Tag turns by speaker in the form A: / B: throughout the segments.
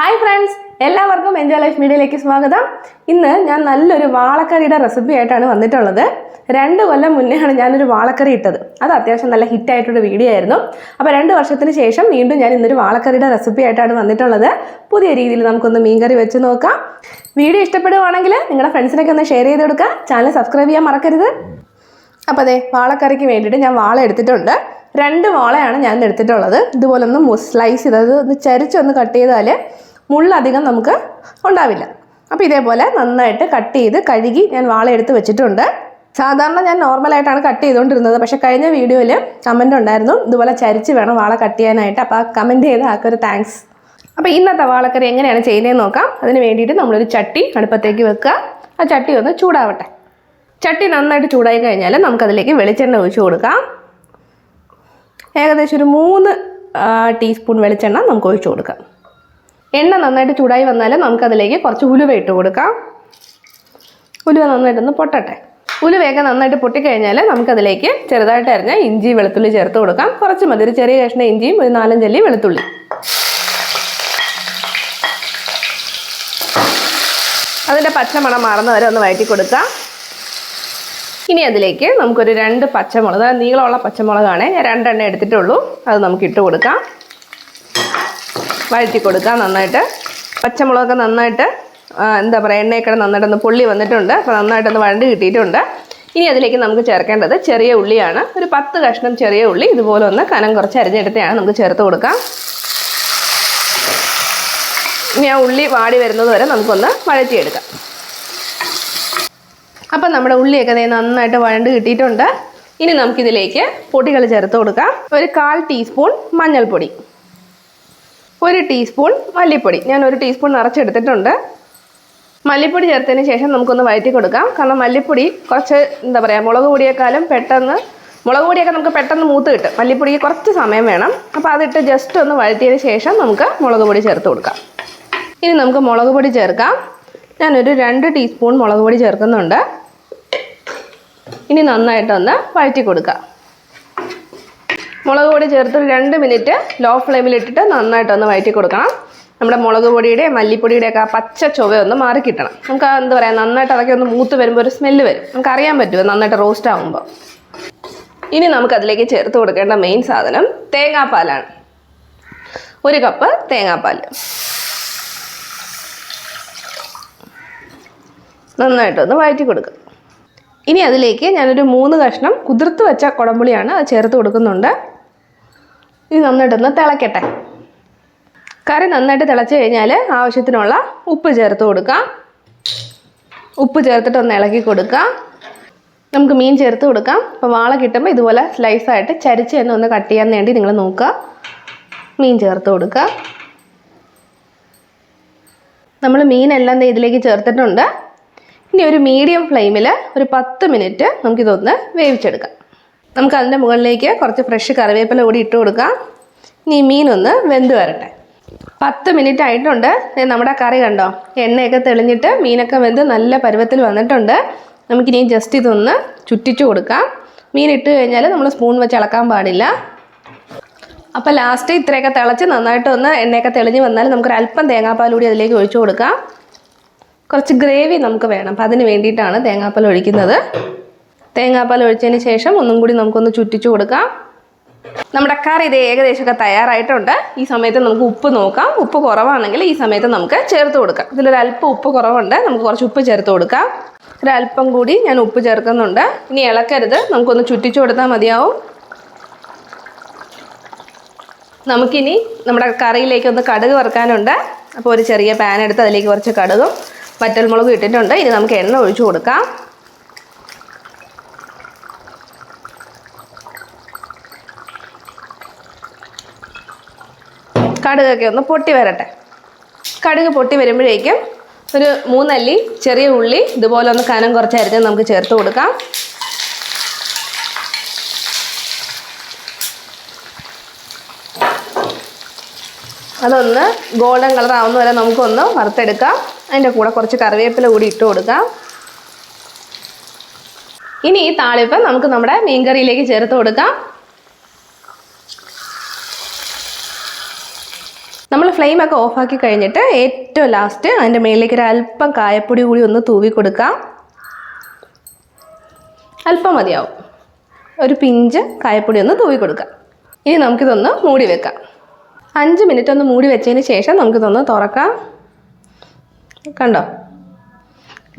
A: Hi friends എല്ലാവർക്കും enjoy life മീഡിയയിലേക്ക് സ്വാഗതം. ഇന്ന് ഞാൻ നല്ലൊരു വാളക്കറിയുടെ റെസിപ്പി ആയിട്ടാണ് വന്നിട്ടുള്ളത്. രണ്ട് കൊല്ലം മുന്നെയാണ് ഞാനൊരു വാളക്കറി ഇട്ടത്. അത് അത്യാവശ്യം നല്ല ഹിറ്റായിട്ടൊരു വീഡിയോ ആയിരുന്നു. അപ്പോൾ രണ്ട് വർഷത്തിന് ശേഷം വീണ്ടും ഞാൻ ഇന്നൊരു വാളക്കറിയുടെ റെസിപ്പി ആയിട്ടാണ് വന്നിട്ടുള്ളത്. പുതിയ രീതിയിൽ നമുക്കൊന്ന് മീൻകറി വെച്ച് നോക്കാം. വീഡിയോ ഇഷ്ടപ്പെടുവാണെങ്കിൽ നിങ്ങളുടെ ഫ്രണ്ട്സിനൊക്കെ ഒന്ന് ഷെയർ ചെയ്ത് കൊടുക്കുക. ചാനൽ സബ്സ്ക്രൈബ് ചെയ്യാൻ മറക്കരുത്. അപ്പോൾ അതെ വാളക്കറിക്ക് വേണ്ടിയിട്ട് ഞാൻ വാള എടുത്തിട്ടുണ്ട്. രണ്ട് വാളയാണ് ഞാൻ എടുത്തിട്ടുള്ളത്. ഇതുപോലെ ഒന്ന് സ്ലൈസ് ചെയ്ത് അത് ഒന്ന് ചരിച്ചൊന്ന് കട്ട് ചെയ്താൽ മുള്ളധികം നമുക്ക് ഉണ്ടാവില്ല. അപ്പോൾ ഇതേപോലെ നന്നായിട്ട് കട്ട് ചെയ്ത് കഴുകി ഞാൻ വാള എടുത്ത് വെച്ചിട്ടുണ്ട്. സാധാരണ ഞാൻ നോർമലായിട്ടാണ് കട്ട് ചെയ്തുകൊണ്ടിരുന്നത് പക്ഷേ കഴിഞ്ഞ വീഡിയോയിൽ കമന്റ് ഉണ്ടായിരുന്നു. ഇതുപോലെ ചരിച്ച് വേണം വാള കട്ട് ചെയ്യാനായിട്ട്. അപ്പോൾ ആ കമന്റ് ചെയ്ത ആൾക്കൊരു താങ്ക്സ് അപ്പോൾ ഇന്നത്തെ വാളക്കറി എങ്ങനെയാണ് ചെയ്യുന്നതെന്ന് നോക്കാം. അതിന് വേണ്ടിയിട്ട് നമ്മളൊരു ചട്ടി അടുപ്പത്തേക്ക് വെക്കുക. ആ ചട്ടി ഒന്ന് ചൂടാവട്ടെ. ചട്ടി നന്നായിട്ട് ചൂടായി കഴിഞ്ഞാൽ നമുക്കതിലേക്ക് വെളിച്ചെണ്ണ ഒഴിച്ച് കൊടുക്കാം. ഏകദേശം ഒരു മൂന്ന് ടീസ്പൂൺ വെളിച്ചെണ്ണ നമുക്ക് ഒഴിച്ചു കൊടുക്കാം. എണ്ണ നന്നായിട്ട് ചൂടായി വന്നാൽ നമുക്കതിലേക്ക് കുറച്ച് ഉലുവ ഇട്ട് കൊടുക്കാം. ഉലുവ നന്നായിട്ടൊന്ന് പൊട്ടട്ടെ. ഉലുവയൊക്കെ നന്നായിട്ട് പൊട്ടിക്കഴിഞ്ഞാൽ നമുക്കതിലേക്ക് ചെറുതായിട്ട് അരിഞ്ഞ ഇഞ്ചി വെളുത്തുള്ളി ചേർത്ത് കൊടുക്കാം. കുറച്ച് മതി. ഒരു ചെറിയ കഷ്ണം ഇഞ്ചിയും ഒരു നാലഞ്ചല്ലി വെളുത്തുള്ളി. അതിന്റെ പച്ചമണം മാറുന്ന വരെ ഒന്ന് വഴറ്റി കൊടുക്കാം. ഇനി അതിലേക്ക് നമുക്കൊരു രണ്ട് പച്ചമുളക് നീളമുള്ള പച്ചമുളകാണ്. ഞാൻ രണ്ടെണ്ണം എടുത്തിട്ടുള്ളൂ. അത് നമുക്ക് ഇട്ട് കൊടുക്കാം. വഴറ്റി കൊടുക്കുക നന്നായിട്ട്. പച്ചമുളകൊക്കെ നന്നായിട്ട് എന്താ പറയുക എണ്ണയൊക്കെ നന്നായിട്ടൊന്ന് പൊള്ളി വന്നിട്ടുണ്ട്. അപ്പോൾ നന്നായിട്ടൊന്ന് വഴണ്ട് കിട്ടിയിട്ടുണ്ട്. ഇനി അതിലേക്ക് നമുക്ക് ചേർക്കേണ്ടത് ചെറിയ ഉള്ളിയാണ്. ഒരു പത്ത് കഷ്ണം ചെറിയ ഉള്ളി ഇതുപോലെ ഒന്ന് കനം കുറച്ച് അരിഞ്ഞെടുത്തെയാണ് നമുക്ക് ചേർത്ത് കൊടുക്കാം. ഇനി ആ ഉള്ളി വാടി വരുന്നത് വരെ നമുക്കൊന്ന് വഴറ്റിയെടുക്കാം. അപ്പം നമ്മുടെ ഉള്ളിയൊക്കെ ദേ നന്നായിട്ട് വഴണ്ട് കിട്ടിയിട്ടുണ്ട്. ഇനി നമുക്കിതിലേക്ക് പൊടികൾ ചേർത്ത് കൊടുക്കാം. ഒരു കാൽ ടീസ്പൂൺ മഞ്ഞൾപ്പൊടി. ഒരു ടീസ്പൂൺ മല്ലിപ്പൊടി. ഞാൻ ഒരു ടീസ്പൂൺ നിറച്ചെടുത്തിട്ടുണ്ട്. മല്ലിപ്പൊടി ചേർത്തതിന് ശേഷം നമുക്കൊന്ന് വഴറ്റി കൊടുക്കാം. കാരണം മല്ലിപ്പൊടി കുറച്ച് എന്താ പറയുക മുളക് പൊടിയേക്കാളും പെട്ടെന്ന് മുളക് പൊടിയൊക്കെ നമുക്ക് പെട്ടെന്ന് മൂത്ത് കിട്ടും. മല്ലിപ്പൊടിക്ക് കുറച്ച് സമയം വേണം. അപ്പോൾ അതിട്ട് ജസ്റ്റ് ഒന്ന് വഴറ്റിയതിന് ശേഷം നമുക്ക് മുളക് പൊടി ചേർത്ത് കൊടുക്കാം. ഇനി നമുക്ക് മുളക് പൊടി ചേർക്കാം. ഞാനൊരു രണ്ട് ടീസ്പൂൺ മുളക് പൊടി ചേർക്കുന്നുണ്ട്. ഇനി നന്നായിട്ടൊന്ന് വഴറ്റി കൊടുക്കുക മുളക് പൊടി ചേർത്ത് രണ്ട് മിനിറ്റ് ലോ ഫ്ലെയിമിലിട്ടിട്ട് നന്നായിട്ടൊന്ന് വഴറ്റി കൊടുക്കണം. നമ്മുടെ മുളക് പൊടിയുടെ മല്ലിപ്പൊടിയുടെയൊക്കെ ആ പച്ച ചുവ ഒന്ന് മാറി കിട്ടണം. നമുക്ക് എന്താ പറയുക നന്നായിട്ട് അതൊക്കെ ഒന്ന് മൂത്ത് വരുമ്പോൾ ഒരു സ്മെല്ല് വരും. നമുക്ക് അറിയാൻ പറ്റുമോ നന്നായിട്ട് റോസ്റ്റ് ആകുമ്പോൾ ഇനി നമുക്ക് അതിലേക്ക് ചേർത്ത് കൊടുക്കേണ്ട മെയിൻ സാധനം തേങ്ങാപ്പാലാണ്. ഒരു കപ്പ് തേങ്ങാപ്പാൽ നന്നായിട്ടൊന്ന് വഴറ്റി കൊടുക്കുക ഇനി അതിലേക്ക് ഞാനൊരു മൂന്ന് കഷ്ണം കുതിർത്ത് വെച്ച കുടംപുളിയാണ് അത് ചേർത്ത് കൊടുക്കുന്നുണ്ട്. ഇനി നന്നായിട്ടൊന്ന് തിളക്കട്ടെ. കറി നന്നായിട്ട് തിളച്ച് കഴിഞ്ഞാൽ ആവശ്യത്തിനുള്ള ഉപ്പ് ചേർത്ത് കൊടുക്കാം. ഉപ്പ് ചേർത്തിട്ട് ഒന്ന് ഇളക്കി കൊടുക്കാം. നമുക്ക് മീൻ ചേർത്ത് കൊടുക്കാം. അപ്പോൾ വാള കിട്ടുമ്പോൾ ഇതുപോലെ സ്ലൈസായിട്ട് ചരിച്ച് തന്നെ ഒന്ന് കട്ട് ചെയ്യാൻ വേണ്ടി നിങ്ങൾ നോക്കുക. മീൻ ചേർത്ത് കൊടുക്കുക. നമ്മൾ മീനെല്ലാം ഇതിലേക്ക് ചേർത്തിട്ടുണ്ട്. ഇനി ഒരു മീഡിയം ഫ്ലെയിമിൽ ഒരു പത്ത് മിനിറ്റ് നമുക്കിതൊന്ന് വേവിച്ചെടുക്കാം. നമുക്ക് അതിന്റെ മുകളിലേക്ക് കുറച്ച് ഫ്രഷ് കറിവേപ്പില കൂടി ഇട്ട് കൊടുക്കാം. ഇനി മീനൊന്ന് വെന്ത് വരട്ടെ. പത്ത് മിനിറ്റ് ആയിട്ടുണ്ട്. നമ്മുടെ കറി കണ്ടോ? എണ്ണയൊക്കെ തെളിഞ്ഞിട്ട് മീനൊക്കെ വെന്ത് നല്ല പരുവത്തിൽ വന്നിട്ടുണ്ട്. നമുക്കിനി ജസ്റ്റ് ഇതൊന്ന് ചുറ്റിച്ചു കൊടുക്കാം. മീൻ ഇട്ട് കഴിഞ്ഞാൽ നമ്മൾ സ്പൂൺ വെച്ച് ഇളക്കാൻ പാടില്ല. അപ്പോൾ ലാസ്റ്റ് ഇത്രയൊക്കെ തിളച്ച് നന്നായിട്ട് ഒന്ന് എണ്ണയൊക്കെ തെളിഞ്ഞ് വന്നാൽ നമുക്കൊരു അല്പം തേങ്ങാപ്പാൽ കൂടി അതിലേക്ക് ഒഴിച്ചു കൊടുക്കാം. കുറച്ച് ഗ്രേവി നമുക്ക് വേണം. അപ്പം അതിന് വേണ്ടിയിട്ടാണ് തേങ്ങാപ്പാൽ ഒഴിക്കുന്നത്. തേങ്ങാപ്പാൽ ഒഴിച്ചതിന് ശേഷം ഒന്നും കൂടി നമുക്കൊന്ന് ചുറ്റിച്ചു കൊടുക്കാം. നമ്മുടെ കറി ഇത് ഏകദേശമൊക്കെ തയ്യാറായിട്ടുണ്ട്. ഈ സമയത്ത് നമുക്ക് ഉപ്പ് നോക്കാം. ഉപ്പ് കുറവാണെങ്കിൽ ഈ സമയത്ത് നമുക്ക് ചേർത്ത് കൊടുക്കാം. ഇതിലൊരല്പം ഉപ്പ് കുറവുണ്ട്. നമുക്ക് കുറച്ച് ഉപ്പ് ചേർത്ത് കൊടുക്കാം. ഒരല്പം കൂടി ഞാൻ ഉപ്പ് ചേർക്കുന്നുണ്ട്. ഇനി ഇളക്കരുത്. നമുക്കൊന്ന് ചുറ്റിച്ചു കൊടുത്താൽ മതിയാവും. നമുക്കിനി നമ്മുടെ കറിയിലേക്ക് ഒന്ന് കടുക് വറുക്കാനുണ്ട്. അപ്പോൾ ഒരു ചെറിയ പാൻ എടുത്ത് അതിലേക്ക് കുറച്ച് കടുകും വറ്റൽമുളകും ഇട്ടിട്ടുണ്ട്. ഇനി നമുക്ക് എണ്ണ ഒഴിച്ചു കൊടുക്കാം. കടുകൊക്കെ ഒന്ന് പൊട്ടി വരട്ടെ. കടുക് പൊട്ടി വരുമ്പോഴേക്കും ഒരു മൂന്നല്ലി ചെറിയ ഉള്ളി ഇതുപോലെ ഒന്ന് കനം കുറച്ച് അരിഞ്ഞ് നമുക്ക് ചേർത്ത് കൊടുക്കാം. അതൊന്ന് ഗോൾഡൻ കളർ ആവുന്ന വരെ നമുക്കൊന്ന് വറുത്തെടുക്കാം. അതിന്റെ കൂടെ കുറച്ച് കറിവേപ്പില കൂടി ഇട്ട് കൊടുക്കാം. ഇനി ഈ താളിപ്പം നമുക്ക് നമ്മുടെ മീൻകറിയിലേക്ക് ചേർത്ത് കൊടുക്കാം. നമ്മൾ ഫ്ലെയിമൊക്കെ ഓഫാക്കി കഴിഞ്ഞിട്ട് ഏറ്റവും ലാസ്റ്റ് അതിന്റെ മേളിലേക്ക് ഒരു അല്പം കായപ്പൊടി കൂടി ഒന്ന് തൂവി കൊടുക്കാം. അല്പം മതിയാവും. ഒരു പിഞ്ച് കായപ്പൊടി ഒന്ന് തൂവി കൊടുക്കാം. ഇനി നമുക്കിതൊന്ന് മൂടി വെക്കാം. അഞ്ച് മിനിറ്റ് ഒന്ന് മൂടി വെച്ചതിന് ശേഷം നമുക്കിതൊന്ന് തുറക്കാം. കണ്ടോ?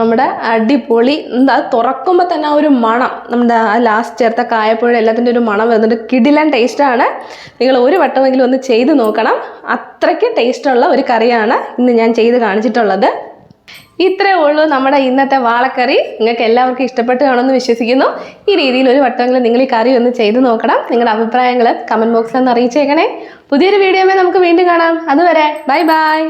A: നമ്മുടെ അടിപൊളി എന്താ തുറക്കുമ്പോൾ തന്നെ ആ ഒരു മണം നമ്മുടെ ആ ലാസ്റ്റ് ചേർത്ത കായപ്പുഴ എല്ലാത്തിന്റെ ഒരു മണം വരുന്നുണ്ട്. കിടിലൻ ടേസ്റ്റാണ് നിങ്ങൾ ഒരു വട്ടമെങ്കിലും ഒന്ന് ചെയ്ത് നോക്കണം. അത്രയ്ക്ക് ടേസ്റ്റുള്ള ഒരു കറിയാണ് ഇന്ന് ഞാൻ ചെയ്ത് കാണിച്ചിട്ടുള്ളത്. ഇത്രേ ഉള്ളൂ നമ്മുടെ ഇന്നത്തെ വാളക്കറി. നിങ്ങൾക്ക് എല്ലാവർക്കും ഇഷ്ടപ്പെട്ട് കാണുമെന്ന് വിശ്വസിക്കുന്നു. ഈ രീതിയിൽ ഒരു വട്ടമെങ്കിലും നിങ്ങൾ ഈ കറി ഒന്ന് ചെയ്ത് നോക്കണം. നിങ്ങളുടെ അഭിപ്രായങ്ങൾ കമന്റ് ബോക്സിൽ ഒന്ന് അറിയിച്ചേക്കണേ. പുതിയൊരു വീഡിയോമേ നമുക്ക് വീണ്ടും കാണാം. അതുവരെ ബൈ ബൈ